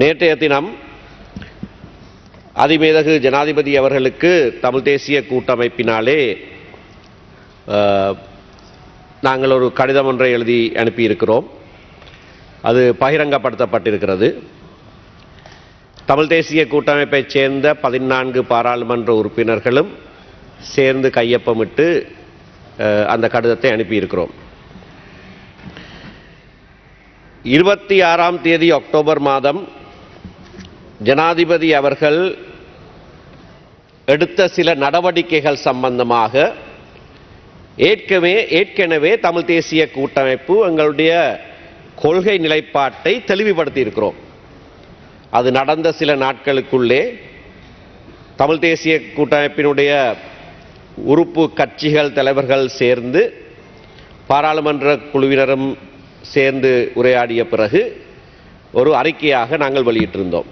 நேற்றைய தினம் அதிமேதகு ஜனாதிபதி அவர்களுக்கு தமிழ் தேசிய கூட்டமைப்பினாலே நாங்கள் ஒரு கடிதம் ஒன்றை எழுதி அனுப்பியிருக்கிறோம். அது பகிரங்கப்படுத்தப்பட்டிருக்கிறது. தமிழ் தேசிய கூட்டமைப்பைச் சேர்ந்த பதினான்கு பாராளுமன்ற உறுப்பினர்களும் சேர்ந்து கையொப்பமிட்டு அந்த கடிதத்தை அனுப்பியிருக்கிறோம். இருபத்தி ஆறாம் தேதி அக்டோபர் மாதம் ஜனாதிபதி அவர்கள் எடுத்த சில நடவடிக்கைகள் சம்பந்தமாக ஏற்கனவே ஏற்கனவே தமிழ் தேசிய கூட்டமைப்பு எங்களுடைய கொள்கை நிலைப்பாட்டை தெளிவுபடுத்தி இருக்கிறோம் அது நடந்த சில நாட்களுக்குள்ளே தமிழ் தேசிய கூட்டமைப்பினுடைய உறுப்பு கட்சிகள் தலைவர்கள் சேர்ந்து பாராளுமன்ற குழுவினரும் சேர்ந்து உரையாடிய பிறகு ஒரு அறிக்கையாக நாங்கள் வெளியிட்டிருந்தோம்.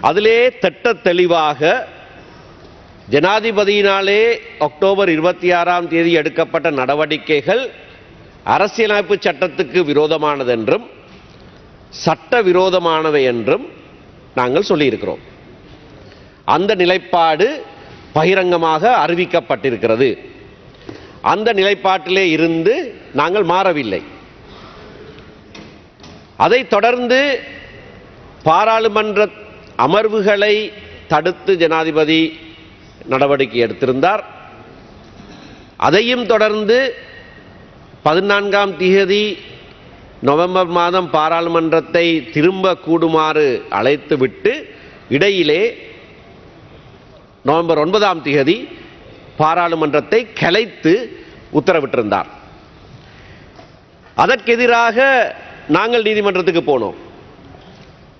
அதிலே திட்ட தெளிவாக ஜனாதிபதியினாலே அக்டோபர் இருபத்தி ஆறாம் தேதி எடுக்கப்பட்ட நடவடிக்கைகள் அரசியலமைப்பு சட்டத்துக்கு விரோதமானது என்றும் சட்ட விரோதமானவை என்றும் நாங்கள் சொல்லியிருக்கிறோம். அந்த நிலைப்பாடு பகிரங்கமாக அறிவிக்கப்பட்டிருக்கிறது. அந்த நிலைப்பாட்டிலே இருந்து நாங்கள் மாறவில்லை. அதைத் தொடர்ந்து பாராளுமன்ற அமர்வுகளை தடுத்து ஜனாதிபதி நடவடிக்கை எடுத்திருந்தார். அதையும் தொடர்ந்து பதினான்காம் தேதி நவம்பர் மாதம் பாராளுமன்றத்தை திரும்ப கூடுமாறு அழைத்துவிட்டு இடையிலே நவம்பர் ஒன்பதாம் தேதி பாராளுமன்றத்தை கலைத்து உத்தரவிட்டிருந்தார். அதற்கெதிராக நாங்கள் நீதிமன்றத்துக்கு போனோம்.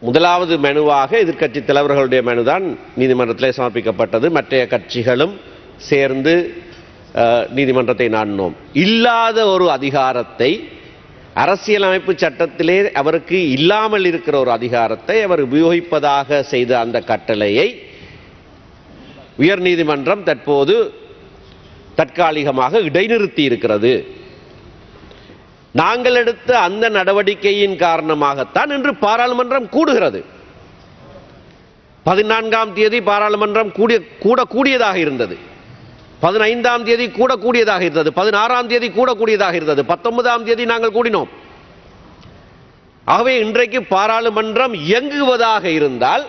முதலாவது மெனுவாக எதிர்க்கட்சி தலைவர்களுடைய மெனுதான் நீதிமன்றத்திலே சமர்ப்பிக்கப்பட்டது. மற்றைய கட்சிகளும் சேர்ந்து நீதிமன்றத்தை நாடினோம். இல்லாத ஒரு அதிகாரத்தை அரசியலமைப்பு சட்டத்திலே அவருக்கு இல்லாமல் இருக்கிற ஒரு அதிகாரத்தை அவர் உபயோகிப்பதாக செய்த அந்த கட்டளையை உயர்நீதிமன்றம் தற்போது தற்காலிகமாக இடைநிறுத்தி இருக்கிறது நாங்கள் எடுத்த அந்த நடவடிக்கையின் காரணமாகத்தான் இன்று பாராளுமன்றம் கூடுகிறது. பதினான்காம் தேதி பாராளுமன்றம் கூடிய கூட கூடியதாக இருந்தது. பதினைந்தாம் தேதி கூட கூடியதாக இருந்தது. பதினாறாம் தேதி கூட கூடியதாக இருந்தது. பத்தொன்பதாம் தேதி நாங்கள் கூடினோம். ஆகவே இன்றைக்கு பாராளுமன்றம் இயங்குவதாக இருந்தால்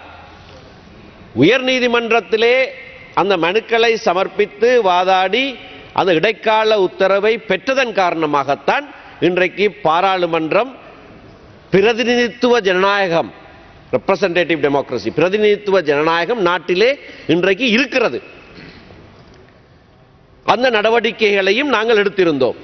உயர்நீதிமன்றத்திலே அந்த மனுக்களை சமர்ப்பித்து வாதாடி அந்த இடைக்கால உத்தரவை பெற்றதன் காரணமாகத்தான் இன்றைக்கு பாராளுமன்றம் பிரதிநிதித்துவ ஜனநாயகம் ரெப்ரசன்டேட்டிவ் டெமோக்ரஸி பிரதிநிதித்துவ ஜனநாயகம் நாட்டிலே இன்றைக்கு இருக்கிறது. அந்த நடவடிக்கைகளையும் நாங்கள் எடுத்திருந்தோம்.